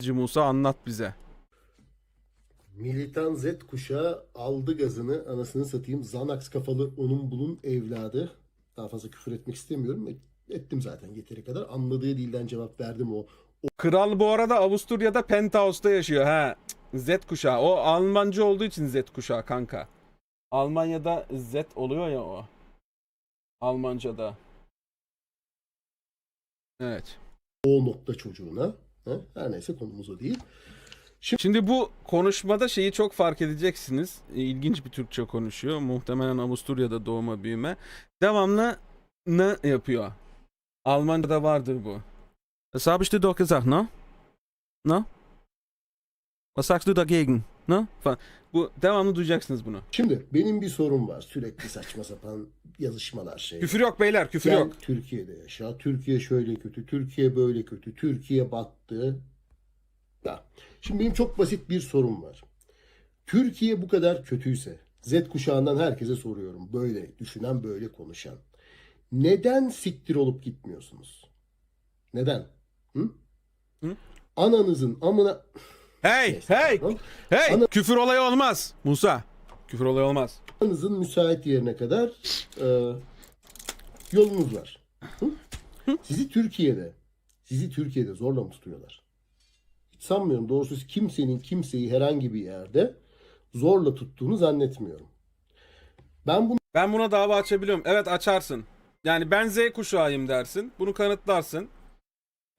Hacı Musa anlat bize. Militan Z kuşağı aldı gazını anasını satayım. Xanax kafalı onun bunun evladı. Daha fazla küfür etmek istemiyorum. Et- ettim zaten yeteri kadar. Anladığı dilden cevap verdim o. Kral bu arada Avusturya'da penthouse'da yaşıyor ha. Z kuşağı. O Almancı olduğu için Z kuşağı kanka. Almanya'da Z oluyor ya o. Almanca'da. Evet. O nokta çocuğuna. Her neyse konumuz o değil. Şimdi bu konuşmada şeyi çok fark edeceksiniz. İlginç bir Türkçe konuşuyor. Muhtemelen Avusturya'da doğma büyüme. Devamlı ne yapıyor. Almanca'da vardır bu. Das habe ich dir doch? Ne? Was sagst du dagegen? Ne? Falan. Bu devamlı duyacaksınız bunu. Şimdi benim bir sorum var. Sürekli saçma sapan yazışmalar şey. Küfür yok beyler, küfür Sen yok. Türkiye'de yaşa. Türkiye şöyle kötü. Türkiye böyle kötü. Türkiye battı. Ya. Şimdi benim çok basit bir sorum var. Türkiye bu kadar kötüyse Z kuşağından herkese soruyorum. Böyle düşünen, böyle konuşan. Neden siktir olup gitmiyorsunuz? Neden? Hı? Hı? Ananızın amına... Hey, hey, hey. Ana- Küfür olayı olmaz. Musa. Küfür olayı olmaz. Ananızın müsait yerine kadar e, yolunuz var. Hı? Sizi Türkiye'de, sizi Türkiye'de zorla mı tutuyorlar? Hiç sanmıyorum. Doğrusu kimsenin kimseyi herhangi bir yerde zorla tuttuğunu zannetmiyorum. Ben bunu Ben buna dava açabiliyorum. Evet açarsın. Yani ben Z kuşağıyım dersin. Bunu kanıtlarsın.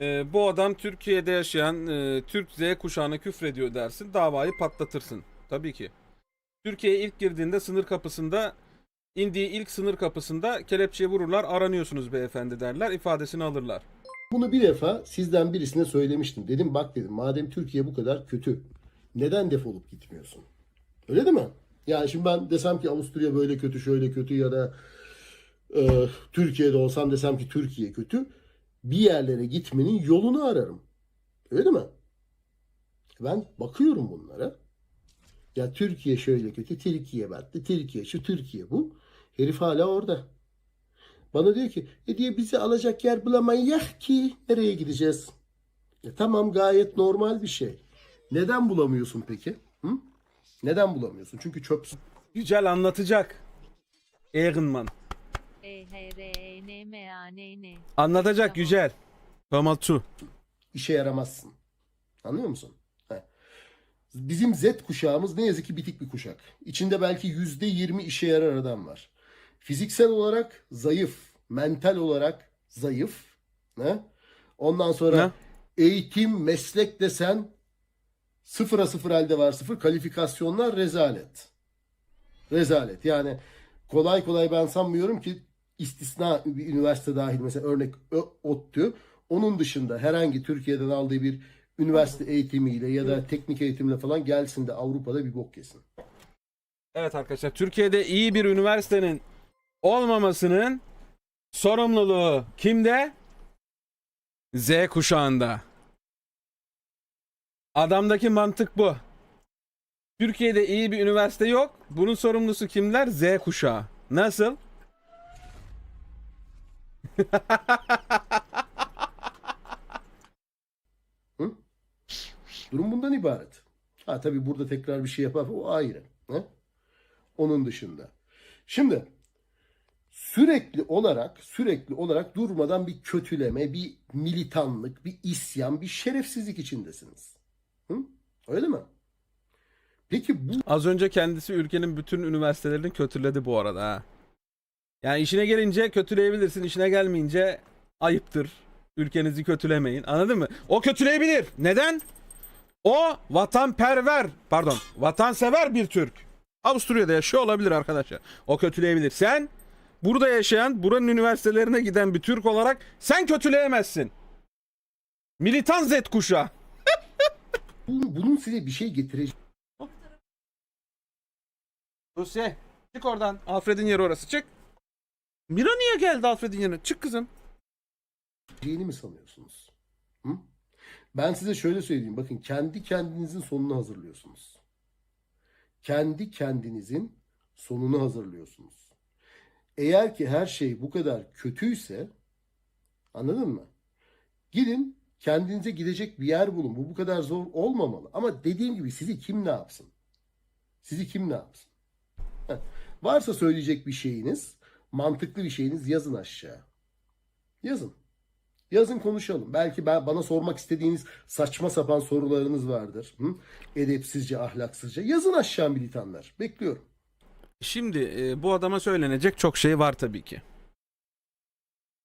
Ee, bu adam Türkiye'de yaşayan e, Türk Z kuşağına küfrediyor dersin. Davayı patlatırsın. Tabii ki. Türkiye'ye ilk girdiğinde sınır kapısında indiği ilk sınır kapısında kelepçeye vururlar. Aranıyorsunuz beyefendi derler. ifadesini alırlar. bunu bir defa sizden birisine söylemiştim. Dedim bak dedim madem Türkiye bu kadar kötü neden defolup gitmiyorsun? Öyle değil mi? Yani şimdi ben desem ki Avusturya böyle kötü şöyle kötü ya da e, Türkiye'de olsam desem ki Türkiye kötü bir yerlere gitmenin yolunu ararım. Öyle mi? Ben bakıyorum bunlara. Ya Türkiye şöyle kötü, Türkiye battı, Türkiye şu, Türkiye bu. Herif hala orada. Bana diyor ki, e diye bizi alacak yer bulamayız ki nereye gideceğiz? E tamam gayet normal bir şey. Neden bulamıyorsun peki? Hı? Neden bulamıyorsun? Çünkü çöpsün. Yücel anlatacak. Ehrenman. Anlatacak Yücel. Kamal Tu. işe yaramazsın. Anlıyor musun? He. Bizim Z kuşağımız ne yazık ki bitik bir kuşak. İçinde belki yüzde yirmi işe yarar adam var. Fiziksel olarak zayıf, mental olarak zayıf. Ne? Ondan sonra eğitim, meslek desen sıfıra sıfır elde var sıfır. Kalifikasyonlar rezalet. Rezalet. Yani kolay kolay ben sanmıyorum ki istisna bir üniversite dahil mesela örnek ODTÜ onun dışında herhangi Türkiye'den aldığı bir üniversite eğitimiyle ya da teknik eğitimle falan gelsin de Avrupa'da bir bok yesin. Evet arkadaşlar Türkiye'de iyi bir üniversitenin olmamasının sorumluluğu kimde? Z kuşağında. Adamdaki mantık bu. Türkiye'de iyi bir üniversite yok. Bunun sorumlusu kimler? Z kuşağı. Nasıl? Durum bundan ibaret. Ha tabii burada tekrar bir şey yapar o ayrı. He? Onun dışında. Şimdi sürekli olarak sürekli olarak durmadan bir kötüleme, bir militanlık, bir isyan, bir şerefsizlik içindesiniz. Hı? Öyle mi? Peki bu Az önce kendisi ülkenin bütün üniversitelerini kötüledi bu arada ha. Yani işine gelince kötüleyebilirsin, işine gelmeyince ayıptır. Ülkenizi kötülemeyin. Anladın mı? O kötüleyebilir. Neden? O vatanperver, pardon, vatansever bir Türk. Avusturya'da yaşıyor olabilir arkadaşlar. O kötüleyebilir. Sen burada yaşayan, buranın üniversitelerine giden bir Türk olarak sen kötüleyemezsin. Militan Z kuşağı. bu- bunun size bir şey getireceği Lucy çık oradan. Alfred'in yeri orası çık. Mira niye geldi Alfred'in yerine? Çık kızım. mi sanıyorsunuz? Hı? Ben size şöyle söyleyeyim. Bakın kendi kendinizin sonunu hazırlıyorsunuz. Kendi kendinizin sonunu hazırlıyorsunuz. Eğer ki her şey bu kadar kötüyse anladın mı? Gidin Kendinize gidecek bir yer bulun. Bu bu kadar zor olmamalı. Ama dediğim gibi sizi kim ne yapsın? Sizi kim ne yapsın? Heh. Varsa söyleyecek bir şeyiniz, mantıklı bir şeyiniz yazın aşağı. Yazın. Yazın konuşalım. Belki ben bana sormak istediğiniz saçma sapan sorularınız vardır. Hı? Edepsizce, ahlaksızca. Yazın aşağı militanlar. Bekliyorum. Şimdi e, bu adama söylenecek çok şey var tabii ki.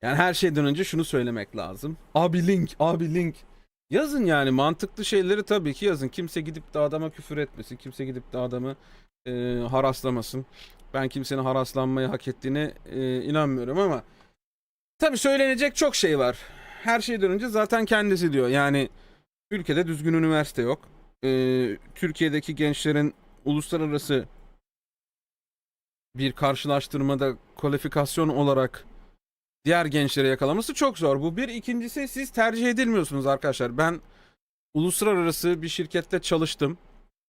Yani her şeyden önce şunu söylemek lazım. Abi link, abi link. Yazın yani mantıklı şeyleri tabii ki yazın. Kimse gidip de adama küfür etmesin. Kimse gidip de adamı e, haraslamasın. Ben kimsenin haraslanmayı hak ettiğine e, inanmıyorum ama tabii söylenecek çok şey var. Her şeyden önce zaten kendisi diyor. Yani ülkede düzgün üniversite yok. E, Türkiye'deki gençlerin uluslararası bir karşılaştırmada kualifikasyon olarak diğer gençlere yakalaması çok zor. Bu bir. ikincisi siz tercih edilmiyorsunuz arkadaşlar. Ben uluslararası bir şirkette çalıştım.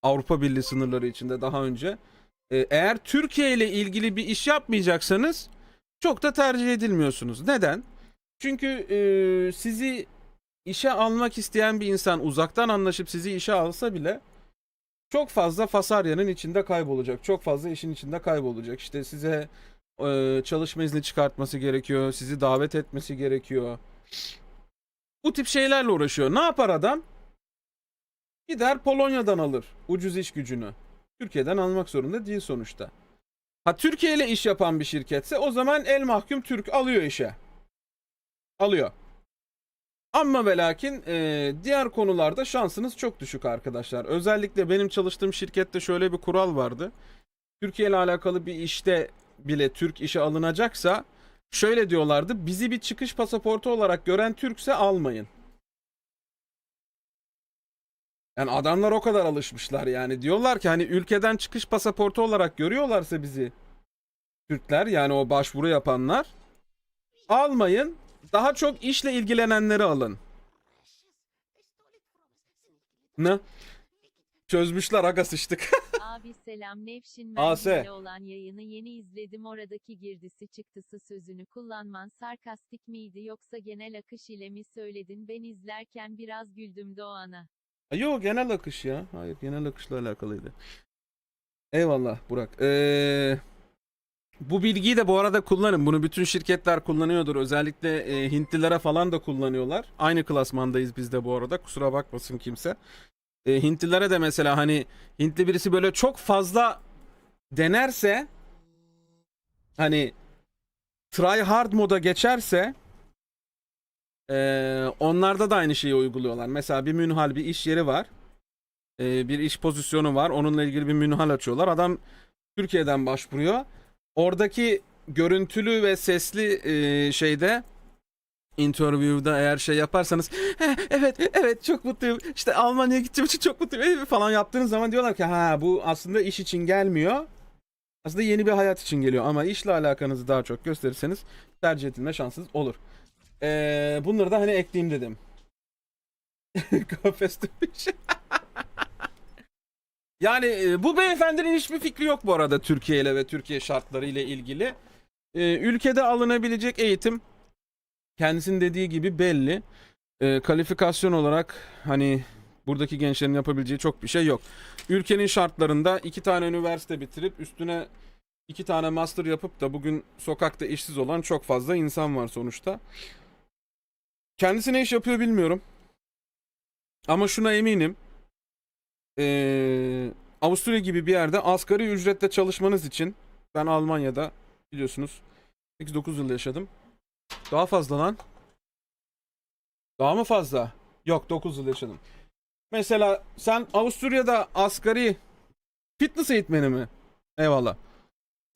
Avrupa Birliği sınırları içinde daha önce. Ee, eğer Türkiye ile ilgili bir iş yapmayacaksanız çok da tercih edilmiyorsunuz. Neden? Çünkü e, sizi işe almak isteyen bir insan uzaktan anlaşıp sizi işe alsa bile çok fazla Fasaryan'ın içinde kaybolacak. Çok fazla işin içinde kaybolacak. İşte size e, çalışma izni çıkartması gerekiyor. Sizi davet etmesi gerekiyor. Bu tip şeylerle uğraşıyor. Ne yapar adam? Gider Polonya'dan alır ucuz iş gücünü. Türkiye'den almak zorunda değil sonuçta. Ha Türkiye ile iş yapan bir şirketse o zaman el mahkum Türk alıyor işe. Alıyor. Ama ve lakin e, diğer konularda şansınız çok düşük arkadaşlar. Özellikle benim çalıştığım şirkette şöyle bir kural vardı. Türkiye ile alakalı bir işte bile Türk işe alınacaksa şöyle diyorlardı. Bizi bir çıkış pasaportu olarak gören Türkse almayın. Yani adamlar o kadar alışmışlar yani. Diyorlar ki hani ülkeden çıkış pasaportu olarak görüyorlarsa bizi Türkler yani o başvuru yapanlar almayın. Daha çok işle ilgilenenleri alın. Ne? Çözmüşler aga sıçtık. Abi selam Nevşin AS. Olan yayını yeni izledim oradaki girdisi çıktısı sözünü kullanman sarkastik miydi yoksa genel akış ile mi söyledin ben izlerken biraz güldüm de o ana. Yok genel akış ya. Hayır genel akışla alakalıydı. Eyvallah Burak. Ee, bu bilgiyi de bu arada kullanın. Bunu bütün şirketler kullanıyordur. Özellikle e, Hintlilere falan da kullanıyorlar. Aynı klasmandayız biz de bu arada. Kusura bakmasın kimse. E, Hintlilere de mesela hani Hintli birisi böyle çok fazla denerse hani try hard moda geçerse ee, onlarda da aynı şeyi uyguluyorlar. Mesela bir münhal bir iş yeri var. Ee, bir iş pozisyonu var. Onunla ilgili bir münhal açıyorlar. Adam Türkiye'den başvuruyor. Oradaki görüntülü ve sesli e, şeyde interview'da eğer şey yaparsanız "He, evet evet çok mutluyum işte Almanya'ya gideceğim için çok mutluyum falan yaptığınız zaman diyorlar ki ha bu aslında iş için gelmiyor aslında yeni bir hayat için geliyor ama işle alakanızı daha çok gösterirseniz tercih edilme şansınız olur. Ee, bunları da hani ekleyeyim dedim. Kafes dönüş. yani e, bu beyefendinin hiçbir fikri yok bu arada Türkiye ile ve Türkiye şartları ile ilgili. Ee, ülkede alınabilecek eğitim kendisinin dediği gibi belli. Ee, kalifikasyon olarak hani buradaki gençlerin yapabileceği çok bir şey yok. Ülkenin şartlarında iki tane üniversite bitirip üstüne iki tane master yapıp da bugün sokakta işsiz olan çok fazla insan var sonuçta. Kendisi ne iş yapıyor bilmiyorum. Ama şuna eminim. Ee, Avusturya gibi bir yerde asgari ücretle çalışmanız için ben Almanya'da biliyorsunuz 8-9 yıl yaşadım. Daha fazla lan. Daha mı fazla? Yok 9 yıl yaşadım. Mesela sen Avusturya'da asgari fitness eğitmeni mi? Eyvallah.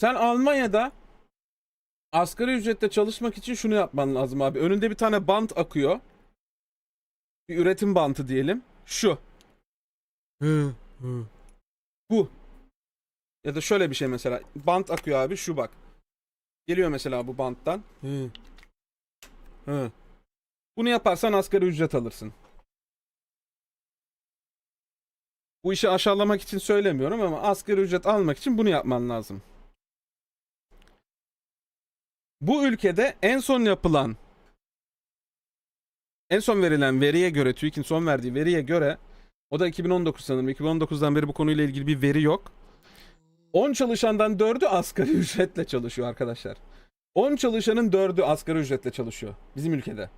Sen Almanya'da asgari ücretle çalışmak için şunu yapman lazım abi. Önünde bir tane bant akıyor. Bir üretim bantı diyelim. Şu. Bu. Ya da şöyle bir şey mesela. Bant akıyor abi şu bak. Geliyor mesela bu banttan. Bunu yaparsan asgari ücret alırsın. Bu işi aşağılamak için söylemiyorum ama asgari ücret almak için bunu yapman lazım. Bu ülkede en son yapılan en son verilen veriye göre TÜİK'in son verdiği veriye göre o da 2019 sanırım. 2019'dan beri bu konuyla ilgili bir veri yok. 10 çalışandan 4'ü asgari ücretle çalışıyor arkadaşlar. 10 çalışanın 4'ü asgari ücretle çalışıyor bizim ülkede.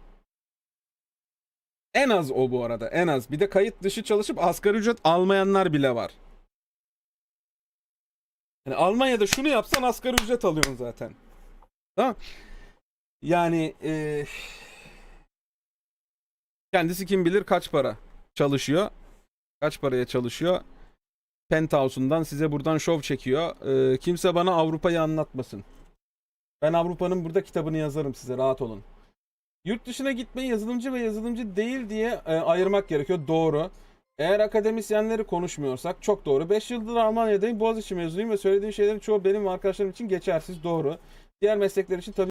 En az o bu arada en az. Bir de kayıt dışı çalışıp asgari ücret almayanlar bile var. Yani Almanya'da şunu yapsan asgari ücret alıyorsun zaten. Tamam. Yani eee, kendisi kim bilir kaç para çalışıyor. Kaç paraya çalışıyor. Penthouse'undan size buradan şov çekiyor. Eee, kimse bana Avrupa'yı anlatmasın. Ben Avrupa'nın burada kitabını yazarım size rahat olun. Yurt dışına gitmeyi yazılımcı ve yazılımcı değil diye e, ayırmak gerekiyor. Doğru. Eğer akademisyenleri konuşmuyorsak çok doğru. 5 yıldır Almanya'dayım. Boğaziçi mezunuyum ve söylediğim şeylerin çoğu benim arkadaşlarım için geçersiz. Doğru. Diğer meslekler için tabii